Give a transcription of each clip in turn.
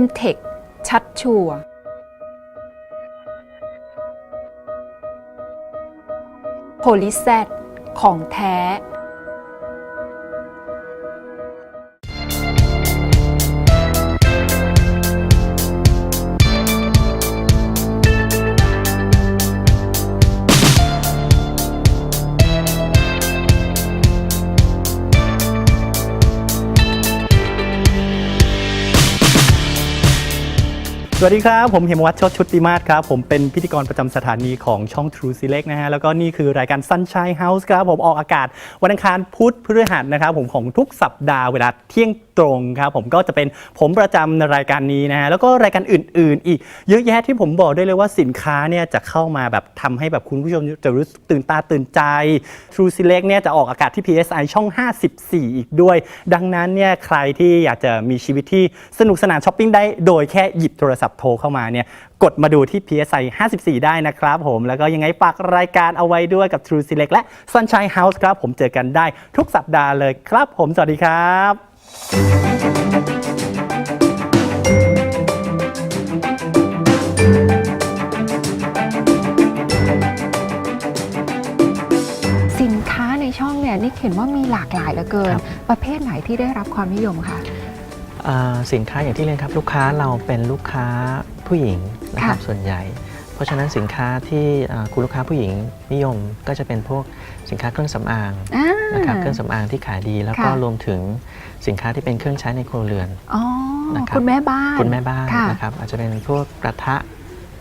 m t e c h ชัดชัวร์โพลิแซดของแท้ วัสดีครับ ผมเหมวัฒน์ชติชุติมาศครับ ผมเป็นพิธีกรประจำสถานีของช่อง True Select นะฮะ แล้วก็นี่คือรายการ Sunshine House ครับ ผมออกอากาศ วันอังคารพุธพฤหัสนะครับ ผมของทุกสัปดาห์เวลาเที่ยงตรงครับ ผมก็จะเป็นผมประจำในรายการนี้นะฮะ แล้วก็รายการอื่น ๆ อีกเยอะแยะที่ผมบอกได้เลยว่าสินค้าเนี่ยจะเข้ามาแบบทำให้แบบคุณผู้ชมจะรู้สึกตื่นตาตื่นใจ True Select เนี่ยจะออกอากาศที่ PSI ช่อง 54 อีกด้วย ดังนั้นเนี่ยใครที่อยากจะมีชีวิตที่สนุกสนานช้อปปิ้งได้โดยแค่หยิบโทรศัพท์โทรเข้ามาเนี่ยกดมาดูที่ PSI 54 ได้นะครับผม แล้วก็ยังไงฝากรายการเอาไว้ด้วยกับ True Select และ Sunshine House ครับ ผมเจอกันได้ทุกสัปดาห์เลยครับผม สวัสดีครับ สินค้าในช่องเนี่ยนี่เห็นว่ามีหลากหลายเหลือเกิน ครับ ประเภทไหนที่ได้รับความนิยมคะอ่า สินค้าอย่างที่เรียนครับลูกค้าเราเป็นลูกค้าผู้หญิงนะครับค่ะส่วนใหญ่ เพราะฉะนั้นสินค้าที่อ่าคุณลูกค้าผู้หญิงนิยมก็จะเป็นพวกสินค้าเครื่องสำอางอ่านะครับเครื่องสำอางที่ขายดี แล้วก็ค่ะรวมถึงสินค้าที่เป็นเครื่องใช้ในครัวเรือนอ๋อนะครับคุณแม่บ้านคุณแม่บ้านค่ะนะครับอาจจะเป็นพวกกระทะ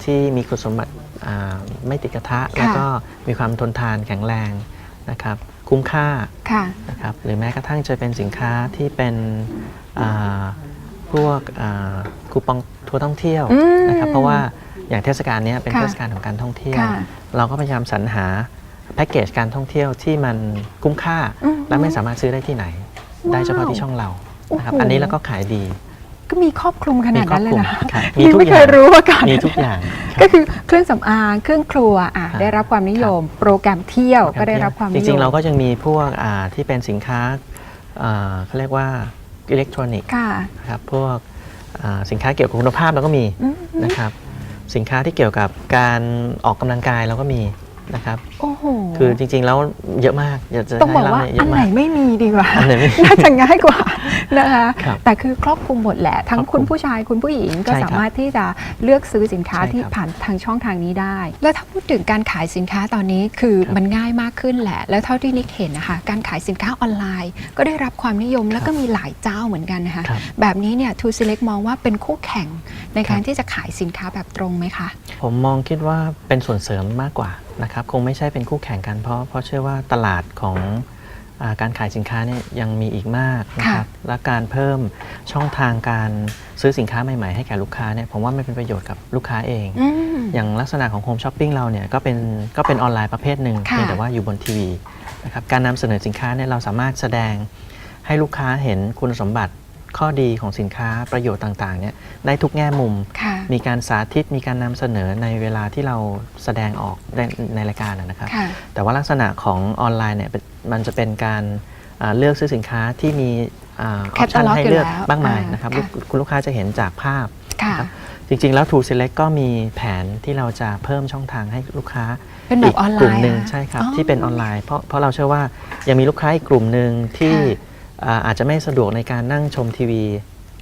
ที่มีคุณสมบัติอ่าไม่ติดกระทะ แล้วก็มีความทนทานแข็งแรงนะครับคุ้มค่าค่ะนะครับหรือแม้กระทั่งจะเป็นสินค้าที่เป็นอ่าพ วกอ่าคูปองทัวร์ท่องเที่ยวอืมนะครับเพราะว่าอย่างเทศกาลเนี้ยเป็นค่ะเทศกาลของการท่องเที่ยว ค่ะเราก็พยายามสรรหาแพ็กเกจการท่องเที่ยวที่มันคุ้มค่า อืมและไม่สามารถซื้อได้ที่ไหน ได้เฉพาะที่ช่องเรานะครับโอ้โห อันนี้เราก็ขายดี ก็มีครอบคลุมขนาดนั้นเลยนะมีครอบคลุมครับมีนี่ทุกไม่เคอยย่าง รู้มาก่อน มีทุกอย่างก็คือเครื่องสำอางเครื่องครัวอะครับ ได้รับความนิยม โปรแกรมเที่ยวก็ได้รับความนิยม จริงๆ เราก็ยังมีพวกอ่าที่เป็นสินค้าอ่าเขาเรียกว่า อิเล็กทรอนิกส์ค่ะ นะครับพวกอ่าสินค้าเกี่ยวกับคุณภาพเราก็มีอืมนะครับสินค้าที่เกี่ยวกับการออกกำลังกายเราก็มีนะครับโอ้โหคือจริง ๆ แล้วเยอะมากอยากจะต้องบอกให้เล่ว่าเนี่ยเยอันอะไหนมากไม่มีดีกว่าอันไหนไม่มีน่าจะง่ายกว่านะคะครับแต่คือครอบคลุมหมดแหละ ทั้งครอบคลุมคุณผู้ชายคุณผู้หญิงก็ใช่ครับสามารถที่จะเลือกซื้อสินค้าใช่ครับที่ผ่านทางช่องทางนี้ได้ แล้วถ้าพูดถึงการขายสินค้าตอนนี้คือครับมันง่ายมากขึ้นแหละ แล้วเท่าที่นิกเห็นนะคะการขายสินค้าออนไลน์ ก็ได้รับความนิยมแล้วก็มีหลายเจ้าเหมือนกันนะคะครับแบบนี้เนี่ยทูซิเล็กมองว่าเป็นคู่แข่งในการครับที่จะขายสินค้าแบบตรงไหมคะ ผมมองคิดว่าเป็นส่วนเสริมมากกว่านะครับคงไม่ใช่เป็นคู่แข่งกันเพราะเพราะเชื่อว่าตลาดของอาการขายสินค้าเนี่ยยังมีอีกมากนะครับและการเพิ่มช่องทางการซื้อสินค้าใหม่ๆให้แก่ลูกค้าเนี่ยผมว่ามันเป็นประโยชน์กับลูกค้าเอง อืม อย่างลักษณะของโฮมช้อปปิ้งเราเนี่ยก็เป็นก็เป็นออนไลน์ประเภทหนึ่งค่ะเพียงแต่ว่าอยู่บนทีวีนะครับการนำเสนอสินค้าเนี่ยเราสามารถแสดงให้ลูกค้าเห็นคุณสมบัติ ข้อดีของสินค้าประโยชน์ต่างๆเนี่ยได้ทุกแง่มุมค่ะมีการสาธิตมีการนำเสนอในเวลาที่เราแสดงออกในในรายการนะนะครับค่ะแต่ว่าลักษณะของออนไลน์เนี่ยเป็นมันจะเป็นการอ่าเลือกซื้อสินค้าที่มีออปชั่น Catalog ให้เลือกอยู่แล้วบ้างมายอ่านนะครับค่ะลูกคุณลูกค้าจะเห็นจากภาพค่ะนะครับจริง ๆ แล้ว True Select ก็มีแผนที่เราจะเพิ่มช่องทางให้ลูกค้าเป็นแบบออนไลน์กลุ่มหนึ่งอะใช่ครับอ๋อที่เป็นออนไลน์เพราะเพราะเราเชื่อว่ายังมีลูกค้าอีกกลุ่มหนึ่งที่ค่ะ อ่าอาจจะไม่สะดวกในการนั่งชมทีวี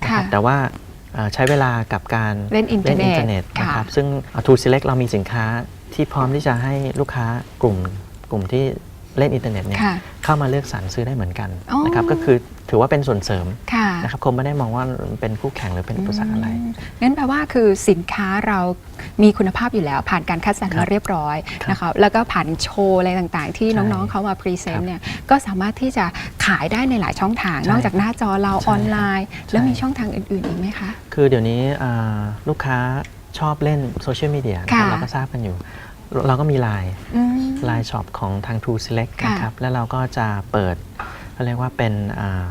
นะครับค่ะแต่ว่าอ่าใช้เวลากับการเล่นอินเทอร์เน็ตเทอร์เน็ตค่ะนะครับซึ่ง True Select เรามีสินค้าที่พร้อมที่จะให้ลูกค้ากลุ่มกลุ่มที่ เล่นอินเทอร์เน็ตเนี่ยค่ะเข้ามาเลือกสรรซื้อได้เหมือนกันอ๋อนะครับก็คือถือว่าเป็นส่วนเสริมค่ะนะครับคงไม่ได้มองว่าเป็นคู่แข่งหรือเป็นอุปสรรคอะไรมงั้นแปลว่าคือสินค้าเรามีคุณภาพอยู่แล้ว ผ่านการคัดสรรครับมาเรียบร้อยครับนะคะแล้วก็ผ่านโชว์อะไรต่างๆ ที่ใช่น้องๆเขามาพรีเซนครัต์บเนี่ยก็สามารถที่จะขายได้ในหลายช่องทางใช่นอกจากหน้าจอเราใช่ออนไลน์ใช่แล้วมีช่องทางอื่นๆอีกไหมคะ คือเดี๋ยวนี้อ่าลูกค้าชอบเล่นโซเชียลมีเดียนะครับค่ะเราก็ทราบกันอยู่ เราก็มีไลน์อืมไลน์ช็อปของทาง True Select ค่ะ นะครับ แล้วเราก็จะเปิดเขาเรียกว่าเป็นอ่า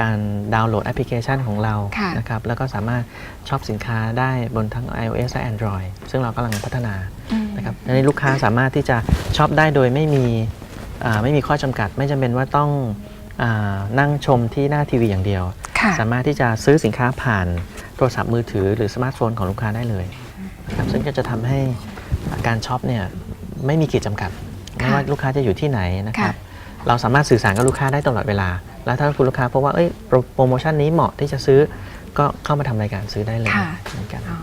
การดาวน์โหลดแอปพลิเคชันของเราค่ะนะครับ แล้วก็สามารถช็อปสินค้าได้บนทั้ง iOS และ Android ซึ่งเรากำลังพัฒนาอืม นะครับดังนั้นลูกค้าสามารถที่จะช็อปได้โดยไม่มีอ่าไม่มีข้อจำกัด ไม่จำเป็นว่าต้องอานั่งชมที่หน้าทีวีอย่างเดียว ค่ะ สามารถที่จะซื้อสินค้าผ่านโทรศัพท์มือถือหรือสมาร์ทโฟนของลูกค้าได้เลยนะครับซึ่งก็จะทำให้ การช็อปเนี่ยไม่มีขีดจำกัดไม่ว่าลูกค้าจะอยู่ที่ไหนนะครับเราสามารถสื่อสารกับลูกค้าได้ตลอดเวลา แล้วถ้าคุณลูกค้าพบว่าเอ้ยโปรโปรโมชั่นนี้เหมาะที่จะซื้อก็เข้ามาทำรายการซื้อได้เลยค่ะเหมือนกันอ๋อ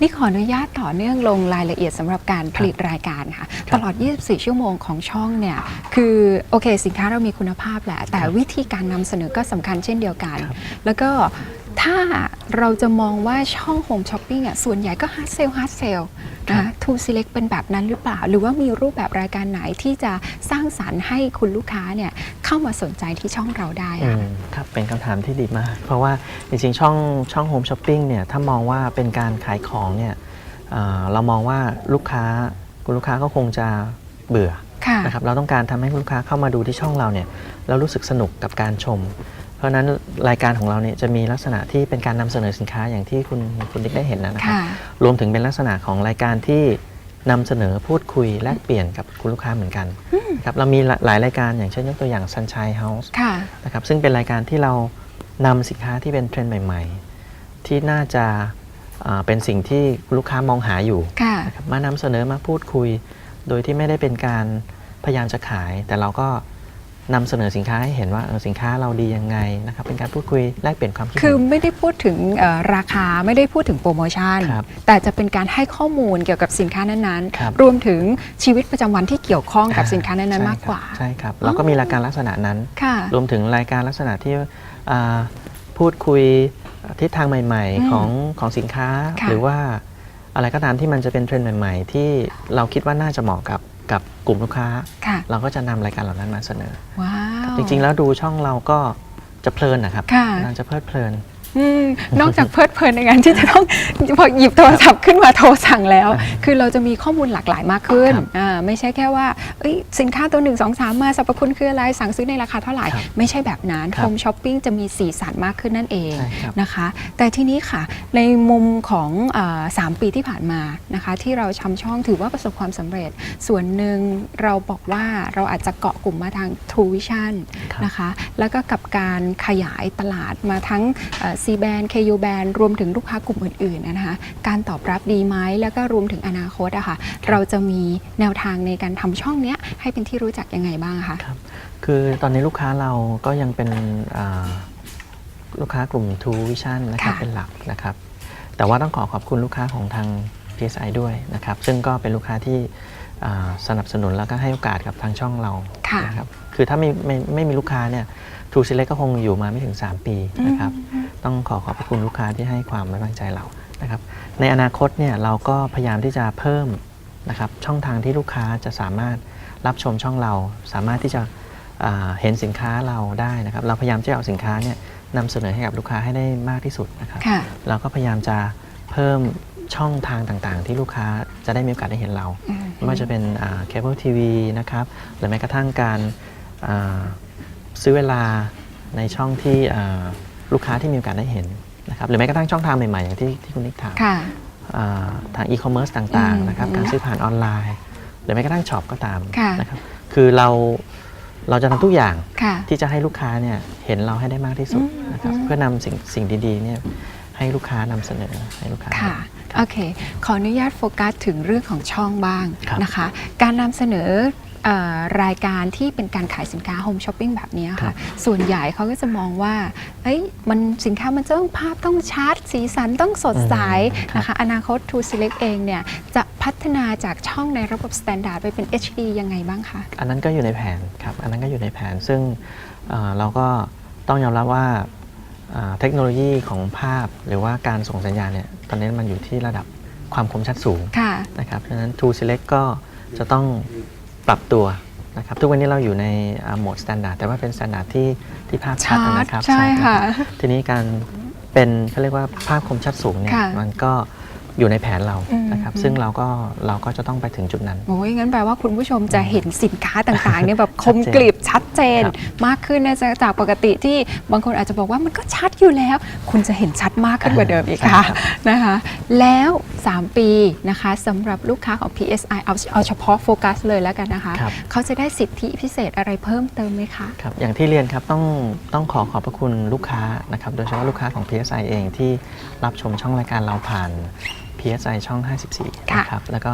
นี่ขออนุญาตต่อเนื่องลงรายละเอียดสำหรับการผลิตรายการค่ะครับตลอด 24 ชั่วโมงของช่องเนี่ย คือโอเคสินค้าเรามีคุณภาพแหละ แต่ครับวิธีการนำเสนอก็สำคัญเช่นเดียวกันครับแล้วก็ ถ้าเราจะมองว่าช่องโฮมช้อปปิ้งอะส่วนใหญ่ก็ฮาร์ดเซลฮาร์ดเซลนะทูซีเล็กเป็นแบบนั้นหรือเปล่า หรือว่ามีรูปแบบรายการไหนที่จะสร้างสรรค์ให้คุณลูกค้าเนี่ยเข้ามาสนใจที่ช่องเราได้อือะมครับเป็นคำถามที่ดีมาก เพราะว่าจริงๆ ช่องช่องโฮมช้อปปิ้งเนี่ยถ้ามองว่าเป็นการขายของเนี่ยเอ่อเรามองว่าลูกค้าคุณลูกค้าก็คงจะเบื่อค่ะนะครับเราต้องการทำให้ลูกค้าเข้ามาดูที่ช่องเราเนี่ยแล้วรู้สึกสนุกกับการชมเพ ราะฉะนั้นรายการของเราเนี่ยจะมีลักษณะที่เป็นการนำเสนอสินค้าอย่างที่คุณคุณดิ๊กได้เห็นนะนะครับค่ะรวมถึงเป็นลักษณะของรายการที่นำเสนอพูดคุยแลกเปลี่ยนกับคุณลูกค้าเหมือนกันครับเรามีหลายหลายรายการอย่างเช่นยกตัวอย่าง Sunshine House ค่ะนะครับซึ่งเป็นรายการที่เรานำสินค้าที่เป็นเทรนด์ใหม่ ๆ ที่น่าจะอ่าเป็นสิ่งที่ลูกค้ามองหาอยู่ค่ะนะครับมานำเสนอมาพูดคุย โดยที่ไม่ได้เป็นการพยายามจะขาย แต่เราก็ นำเสนอสินค้าให้เห็นว่าเออสินค้าเราดียังไงนะครับเป็นการพูดคุยแลกเปลี่ยนความคิดคือเห็น ไม่ได้พูดถึงเอ่อราคาไม่ได้พูดถึงโปรโมชั่น ครับแต่จะเป็นการให้ข้อมูลเกี่ยวกับสินค้านั้นครับ ๆ รวมถึงชีวิตประจำวันที่เกี่ยวข้องกับสินค้านั้นๆมากกว่า ใช่ครับเราก็มีรายการลักษณะนั้น ค่ะ รวมถึงรายการลักษณะที่อ่าพูดคุยทิศทางใหม่ อืมๆ ของของสินค้า ค่ะ หรือว่าอะไรก็ตามที่มันจะเป็นเทรนด์ใหม่ ๆ ที่เราคิดว่าน่าจะเหมาะกับ กับกลุ่มลูกค้า ค่ะ เราก็จะนำรายการเหล่านั้นมาเสนอ ว้าว จริงๆ แล้วดูช่องเราก็จะเพลินนะครับค่ะ เราจะเพลิดเพลิน อืมนอกจากเพลิดเพลินในการที่จะต้องพอหยิบโทรศัพท์ขึ้นมาโทรสั่งแล้ว คือเราจะมีข้อมูลหลากหลายมากขึ้นครับอ่าไม่ใช่แค่ว่าเอ้ยสินค้าตัว1 2 3มาสรรพคุณคืออะไรสั่งซื้อในราคาเท่าไหร่ ครับไม่ใช่แบบนั้นครับโฮมช้อปปิ้งจะมีสีสันมากขึ้นนั่นเองใช่ครับ นะคะ แต่ทีนี้ค่ะในมุมของอาสามปีที่ผ่านมานะคะ ที่เราชำช่องถือว่าประสบความสำเร็จ ส่วนหนึ่งเราบอกว่าเราอาจจะเกาะกลุ่มมาทาง True Vision ครับ นะคะแล้วก็กับการขยายตลาดมาทั้ง C band KU band รวมถึงลูกค้ากลุ่มอื่นๆนะคะการตอบรับดีไหมแล้วก็รวมถึงอนาคตอะค่ะเราจะมีแนวทางในการทำช่องเนี้ยให้เป็นที่รู้จักยังไงบ้างคะครับคือตอนนี้ลูกค้าเราก็ยังเป็นอ่าลูกค้ากลุ่ม True Vision นะครับค่ะเป็นหลักนะครับ แต่ว่าต้องขอขอบคุณลูกค้าของทาง PSI ด้วยนะครับซึ่งก็เป็นลูกค้าที่อ่าสนับสนุนแล้วก็ให้โอกาสกับทางช่องเราค่ะนะครับคือถ้าไม่ไม่ไม่มีลูกค้าเนี่ย True Select ก็คงอยู่มาไม่ถึง 3 ปีนะครับ ต้องขอขอบพระคุณลูกค้าที่ให้ความไว้วางใจเรานะครับ ในอนาคตเนี่ยเราก็พยายามที่จะเพิ่มนะครับช่องทางที่ลูกค้าจะสามารถรับชมช่องเรา สามารถที่จะอ่าเห็นสินค้าเราได้นะครับ เราพยายามจะเอาสินค้าเนี่ยนำเสนอให้กับลูกค้าให้ได้มากที่สุดนะครับค่ะเราก็พยายามจะเพิ่มช่องทางต่างๆ ที่ลูกค้าจะได้มีโอกาสได้เห็นเราอืมไม่ว่าจะเป็นเคเบิลทีวีนะครับ หรือแม้กระทั่งการอ่าซื้อเวลาในช่องที่อ่า ลูกค้าที่มีโอกาสได้เห็นนะครับหรือแม้กระทั่งช่องทางใหม่ๆ อย่างที่ที่คุณนิกถามค่ะ อ่าทางอีคอมเมิร์ซต่างอืมๆนะครับการซื้อผ่านออนไลน์ หรือแม้กระทั่งช็อปก็ตามค่ะ นะครับคือเราเราจะทำทุกอย่างค่ะ ที่จะให้ลูกค้าเนี่ยเห็นเราให้ได้มากที่สุดอืมนะครับเพื่อนำสิ่งสิ่งดีๆเนี่ยให้ลูกค้านำเสนอให้ลูกค้า ค่ะครับโอเค ขออนุญาตโฟกัสถึงเรื่องของช่องบ้างครับนะคะ การนำเสนอเอ่อ รายการที่เป็นการขายสินค้าโฮมช้อปปิ้งแบบนี้ครัค่ะบส่วนใหญ่เขาก็จะมองว่าเอ้ยมันสินค้ามันจะต้องภาพต้องชัดสีสันต้องสดใสอืมครับนะคะอนาคต True Select เองเนี่ยจะพัฒนาจากช่องในระบบ Standard ไปเป็น HD ยังไงบ้างคะ อันนั้นก็อยู่ในแผนครับอันนั้นก็อยู่ในแผนซึ่งเอ่อเราก็ต้องยอมรับว่าอ่าเทคโนโลยีของภาพหรือว่าการส่งสัญญาณเนี่ยตอนนี้มันอยู่ที่ระดับความคมชัดสูงค่ะนะครับเพราะฉะนั้น True Select ก็จะต้อง ปรับตัวนะครับทุกวันนี้เราอยู่ในโหมด Standard แต่ว่าเป็น Standard ที่ที่ภาพชัดชัดนะครับใช่ค่ะนรับทีนี้การเป็นเขาเรียกว่าภาพคมชัดสูงเนี่ยค่ะมันก็ อยู่ในแผนเราอืมนะครับ ซึ่งเราก็เราก็จะต้องไปถึงจุดนั้นโอ้ยงั้นแปลว่าคุณผู้ชมจะเห็นสินค้าต่างๆเนี่ยแบบคมชัดเจนกริบชัดเจนครับมากขึ้นนะจ๊ะจากปกติที่บางคนอาจจะบอกว่ามันก็ชัดอยู่แล้ว คุณจะเห็นชัดมากขึ้นกว่าเดิมอีกค่ะใช่ครับนะคะ แล้ว 3 ปีนะคะสำหรับลูกค้าของ PSI เอาเอาเฉพาะโฟกัสเลยแล้วกันนะคะครับเขาจะได้สิทธิพิเศษอะไรเพิ่มเติมไหมคะครับอย่างที่เรียนครับต้องต้องขอขอบพระคุณลูกค้านะครับโดยเฉพาะลูกค้าของ PSI เองที่รับชมช่องรายการเราผ่าน PSI ช่อง 54 ค่ะ นะครับ แล้วก็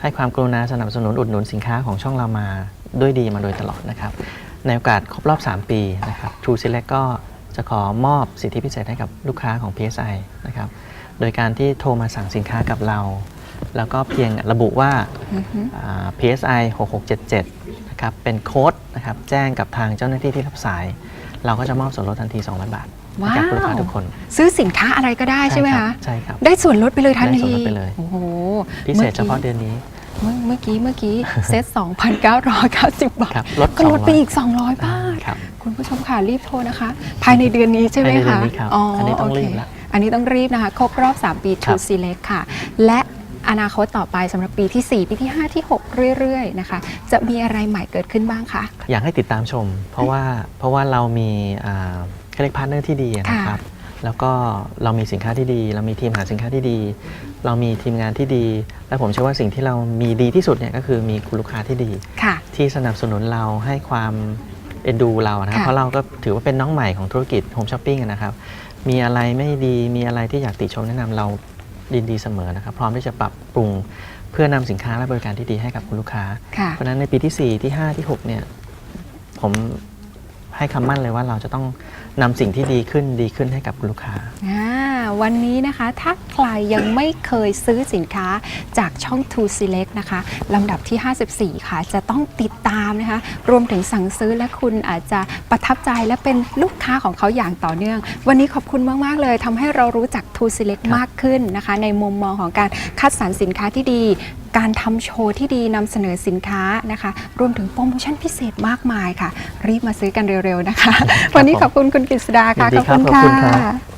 ให้ความกรุณาสนับสนุนอุดหนุนสินค้าของช่องเรามาด้วยดีมาโดยตลอดนะครับ ในโอกาสครบรอบ 3 ปีนะครับ True Select ก็จะขอมอบสิทธิพิเศษให้กับลูกค้าของ PSI นะครับ โดยการที่โทรมาสั่งสินค้ากับเรา แล้วก็เพียงระบุว่า อือฮึ อ่า PSI 6677 นะครับ เป็นโค้ดนะครับ แจ้งกับทางเจ้าหน้าที่ที่รับสาย เราก็จะมอบส่วนลดทันที 200 บาท ให้ว้ากับวลูกค้าทุกคนซื้อสินค้าอะไรก็ได้ใช่ไหมครัคะบใช่ครับ ได้ส่วนลดไปเลยทันได้ทีส่วนลดไปเลย โอ้โหพิเศษเฉพาะเดือนนี้ เมื่อเมื่อกี้เมื่อกี้ เซต2,990 บาทครับลดก็ลดไป200อีก 200 บาท ครับ คุณผู้ชมค่ะรีบโทรนะคะ ภายในเดือนนี้ใช่ไหมภายในเดือคะนนี้ครับอันนี้ต้องรีบละโเคอันนี้ต้องรีบนะคะ ครบรอบ 3 ปี ครั True บ Select ค่ะ และ อนาคตต่อไปสำหรับปีที่ 4 ปีที่ 5 ที่ 6 เรื่อยๆนะคะ จะมีอะไรใหม่เกิดขึ้นบ้างคะ อยากให้ติดตามชม เพราะว่าเพราะว่าเรามีอ่าเขาเรียกพาร์ทเนอร์ที่ดีนะครับแล้วก็เรามีสินค้าที่ดี เรามีทีมหาสินค้าที่ดี เรามีทีมงานที่ดี และผมเชื่อว่าสิ่งที่เรามีดีที่สุดเนี่ยก็คือมีคุณลูกค้าที่ดีค่ะที่สนับสนุนเราให้ความเอ็นดูเรานะครับค่ะเพราะเราก็ถือว่าเป็นน้องใหม่ของธุรกิจโฮมช้อปปิ้งนะครับมีอะไรไม่ดีมีอะไรที่อยากติชมแนะนำเรา ดินดีเสมอนะครับ พร้อมที่จะปรับปรุงเพื่อนำสินค้าและบริการที่ดีให้กับคุณลูกค้าค่ะเพราะฉะนั้นในปีที่ 4 ที่ 5 ที่ 6 เนี่ย ผมให้คำมั่นเลยว่าเราจะต้องนำสิ่งที่ดีขึ้นดีขึ้นให้กับคุณลูกค้า อ่าวันนี้นะคะถ้าใครยังไม่เคยซื้อสินค้าจากช่อง True Select นะคะลำดับที่ 54 ค่ะจะต้องติดตามนะคะ รวมถึงสั่งซื้อและคุณอาจจะประทับใจและเป็นลูกค้าของเขาอย่างต่อเนื่อง วันนี้ขอบคุณมาก ๆ เลยทำให้เรารู้จัก True Select ครับมากขึ้นนะคะ ในมุมมองของการคัดสรรสินค้าที่ดี การทำโชว์ที่ดีนำเสนอสินค้านะคะ รวมถึงโปรโมชั่นพิเศษมากมายค่ะ รีบมาซื้อกันเร็ว ๆ นะคะ วันนี้ขอบคุณคุณกฤษดาค่ะยินดีครับขอบคุณครั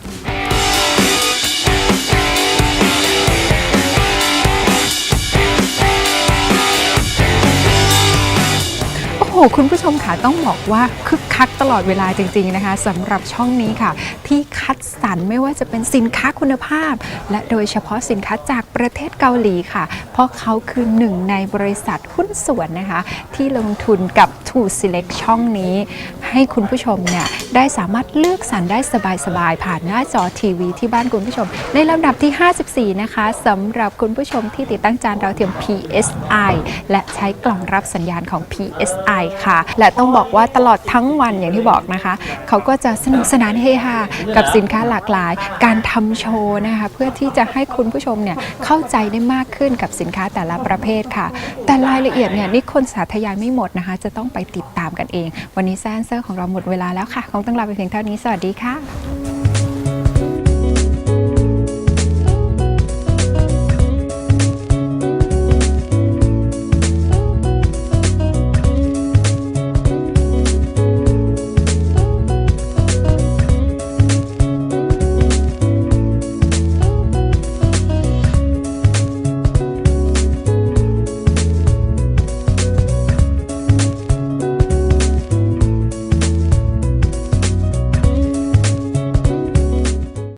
หคุณผู้ชมค่ะต้องบอกว่าคึกคักตลอดเวลาจริง ๆนะคะสำหรับช่องนี้ค่ะ ที่คัดสรรไม่ว่าจะเป็นสินค้าคุณภาพ และโดยเฉพาะสินค้าจากประเทศเกาหลีค่ะ เพราะเขาคือหนึ่งในบริษัทหุ้นส่วนนะคะ ที่ลงทุนกับ True Select ช่องนี้ ให้คุณผู้ชมเนี่ยได้สามารถเลือกสรรได้สบายๆผ่านหน้าจอทีวีที่บ้านคุณผู้ชม ในลำดับที่ 54 นะคะสำหรับคุณผู้ชมที่ติดตั้งจานดาวเทียม PSI และใช้กล่องรับสัญญาณของ PSI ค่ะ และต้องบอกว่าตลอดทั้งวันอย่างที่บอกนะคะ เขาก็จะสนุกสนานเฮฮากับสินค้าหลากหลาย การทำโชว์นะคะเพื่อที่จะให้คุณผู้ชมเนี่ยเข้าใจได้มากขึ้นกับสินค้าแต่ละประเภทค่ะ แต่รายละเอียดเนี่ยนี่คนสาธยายไม่หมดนะคะ จะต้องไปติดตามกันเอง วันนี้แซนเซอร์ของเราหมดเวลาแล้วค่ะ คงต้องลาไปเพียงเท่านี้สวัสดีค่ะ